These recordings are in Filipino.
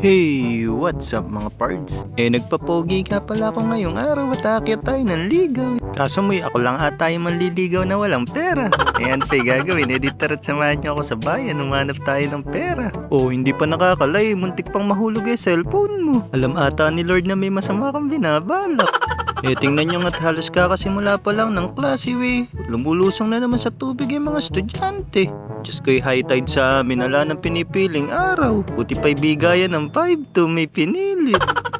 Hey, what's up mga pards? Eh, nagpapogi ka pala ako ngayong araw at aakyat tayo ng ligaw. Kaso may ako lang ata yung manliligaw na walang pera. Ayan pa gagawin, editor at samahan niyo ako sa bayan, umanap tayo ng pera. Oh, hindi pa nakakalay, muntik pang mahulog yung cellphone mo. Alam ata ni Lord na may masama kang binabalak. Eh, tingnan nyo nga't halos kakasimula pa lang ng klase, we. Lumulusong na naman sa tubig yung mga estudyante. Diyos ko'y high tide sa amin, ala ng pinipiling araw. Buti pa'y bigayan ng 5 to may pinili.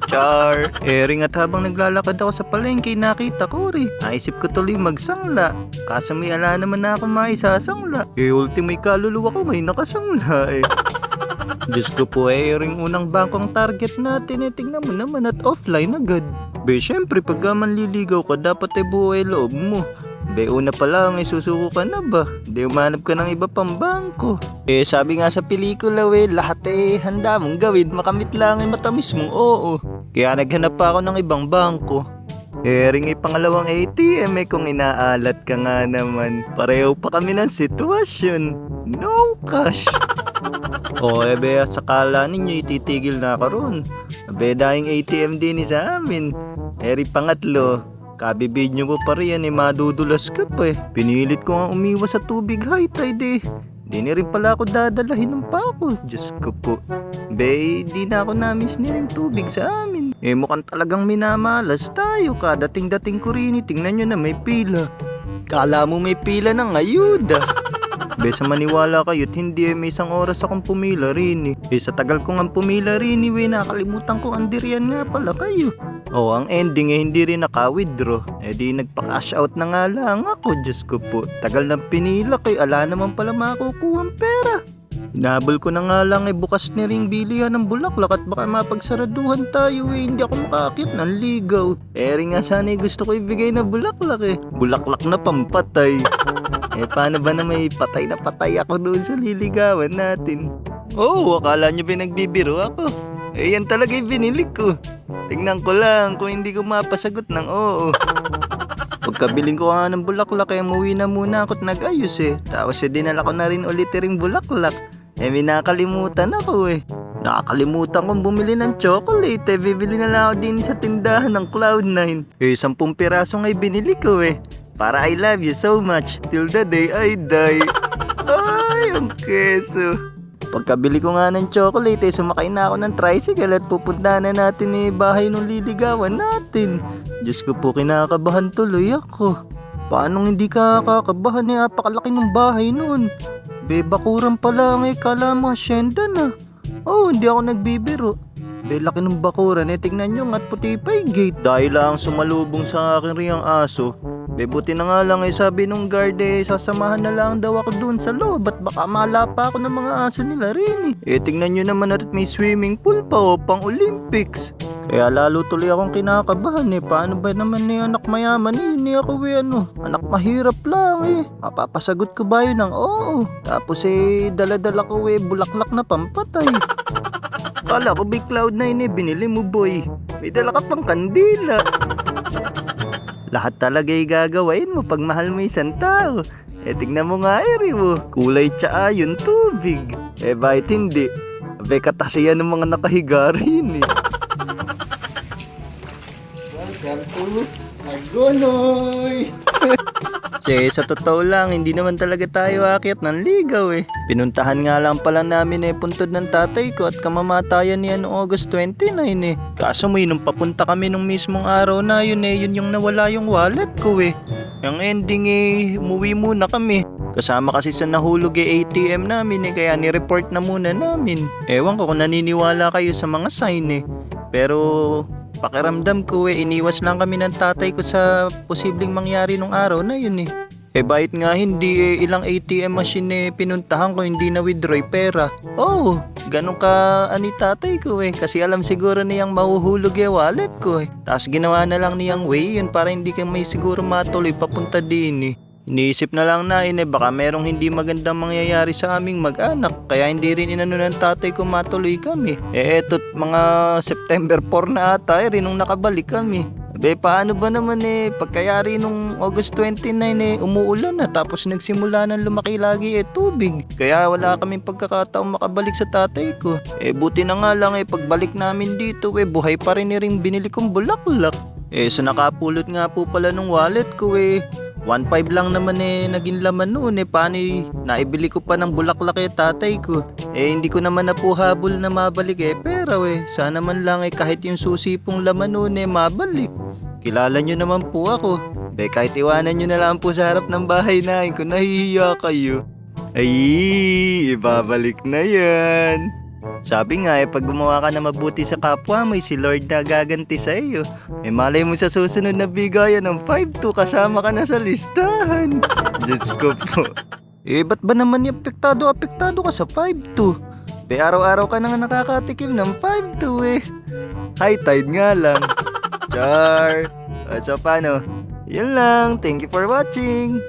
Char! Eh, ring at habang naglalakad ako sa palengke, nakita ko rin. Naisip ko tuloy magsangla. Kaso may ala naman na ako maisasangla. Eh, ultimo kaluluwa ko may nakasangla eh. Diyos ko po eh, ring unang bangkong target natin eh, tingnan mo naman at offline agad. Be, syempre pagka manliligaw ka, dapat eh buhay loob mo. Be, una pa lang, eh, susuko ka na ba? Be, umanap ka ng iba pang bangko. Eh, sabi nga sa pelikula, we, lahat eh, handa mong gawin, makamit lang eh, matamis mong oo. Kaya naghanap pa ako ng ibang bangko. Eh, ring pangalawang ATM eh, kung inaalat ka nga naman. Pareho pa kami ng sitwasyon. No cash. O, oh, ebe, sakala ninyo ititigil na ako ron. Abe, ATM din sa amin. Eri pangatlo, kabibid nyo po pa rin eh, madudulas ka pa eh. Pinilit ko nga umiwas sa tubig high tide eh. Di na rin pala ako dadalahin ng pako. Diyos ko po. Be, di na ako namiss ni rin tubig sa amin. Eh, mukhang talagang minamalas tayo. Kadating-dating ko rin eh. Tingnan nyo na may pila. Kala mo may pila ng ayuda. Besa maniwala kayo't hindi eh, may isang oras akong pumila rin eh. Eh sa tagal ko nga pumila rin eh, nakalimutan ko andirian nga pala kayo. Oh, ang ending eh hindi rin naka-withdraw. Eh di nagpa-cash out na nga lang ako, Diyos ko po. Tagal ng pinila kay ala naman pala makukuha ang pera. Hinabol ko na nga lang eh bukas ni ring bilihan ng bulaklak at baka mapagsaraduhan tayo eh. Hindi ako makakit ng ligaw. Eh rin nga sana eh, gusto ko ibigay na bulaklak eh. Bulaklak na pampatay. Eh paano ba na may patay na patay ako doon sa liligawan natin? Oh, akala nyo pinagbibiro ako. Eh yan talaga yung binili ko. Tingnan ko lang kung hindi ko mapasagot ng oo. Pagkabiling ko nga ng bulaklak eh, muwi na muna ako't nag-ayos eh. Tapos eh, dinala ko na rin ulit ring bulaklak. Eh, may nakalimutan ako eh. Nakakalimutan kong bumili ng chocolate eh. Bibili na lang ako din sa tindahan ng Cloud9. Eh, 10 piraso nga'y binili ko eh. Para I love you so much till the day I die. Ay, ang keso. Pagkabili ko nga ng chocolate, eh, sumakay na ako ng tricycle at pupunta na natin eh, bahay nung liligawan natin. Diyos ko po, kinakabahan tuloy ako. Paano hindi ka kakabahan eh, apakalaki ng bahay nun. Be, bakuran pa lang eh, kala mo asyenda na. Oh, hindi ako nagbibiro. Be, laki ng bakuran eh, tignan nyo nga't puti pa yung gate. Dahil lang sumalubong sa akin riyang aso, Be, buti na nga lang eh, sabi nung guard eh, sasamahan na lang daw ako dun sa loob at baka malapa ako ng mga aso nila rin eh. Eh, tingnan nyo naman at may swimming pool pa o, pang Olympics. Kaya lalo tuloy akong kinakabahan eh, paano ba naman ni anak mayaman eh, hindi ako eh ano, anak mahirap lang eh. Mapapasagot ko ba yun ng oo. Tapos eh, daladala ko eh, bulaklak na pampatay. Kala ko big cloud na eh, binili mo boy. May dala ka pang kandila. Lahat talaga ay gagawain mo pag mahal mo isang tao. Eh tignan mo nga eri mo, kulay tsaa yung tubig. Eh bakit hindi? Abe katasiyan ng mga nakahiga rin eh. Welcome to Agonoy! Che, sa totoo lang, hindi naman talaga tayo akyat ng ligaw eh. Pinuntahan nga lang pala namin eh puntod ng tatay ko at kamamatayan niya noong August 29 eh. Kaso mo nung papunta kami nung mismong araw na yun eh, yun yung nawala yung wallet ko eh. Yung ending eh, umuwi muna kami. Kasama kasi sa nahulog eh ATM namin eh, kaya ni-report na muna namin. Ewan ko kung naniniwala kayo sa mga sign eh. Pero pakiramdam ko eh, iniwas lang kami ng tatay ko sa posibleng mangyari nung araw na yun eh. Eh bahit nga hindi eh, ilang ATM machine eh, pinuntahan ko hindi na withdraw pera. Oh, ganun ka ani tatay ko eh. Kasi alam siguro niyang mahuhulog yung wallet ko eh. Tapos ginawa na lang niyang way yun para hindi ka may siguro matuloy papunta din eh. Iniisip na lang na eh, baka merong hindi magandang mangyayari sa aming mag-anak. Kaya hindi rin inano ng tatay ko matuloy kami. Eh eto't mga September 4 na ata eh, rin nung nakabalik kami. Be, paano ba naman eh, pagkayari nung August 29 eh, umuulan na tapos nagsimula nang lumaki lagi eh tubig. Kaya wala kaming pagkakataong makabalik sa tatay ko. Eh buti na nga lang eh, pagbalik namin dito eh, buhay pa rin eh ring binili kong bulaklak. Eh, so nakapulot nga po pala nung wallet ko eh. 1.5 lang naman eh naging laman noon eh. Paano eh, naibili ko pa ng bulaklak eh tatay ko. Eh hindi ko naman na po habol na mabalik eh. Pero eh sana man lang eh kahit yung susi pong laman noon eh mabalik. Kilala nyo naman po ako. Be kahit iwanan nyo na lang po sa harap ng bahay na kung nahihiya kayo. Ay ibabalik na yan sabi nga eh, pag gumawa ka na mabuti sa kapwa mo, eh, si Lord na gaganti sa iyo. Eh malay mo sa susunod na bigayan ng 5-2 kasama ka na sa listahan. Diyos ko po. Eh ba't ba naman yung apektado apektado ka sa 5-2? Eh araw-araw ka na nga nakakatikim ng 5-2 eh. High tide nga lang. Char. O, so paano? Yun lang. Thank you for watching.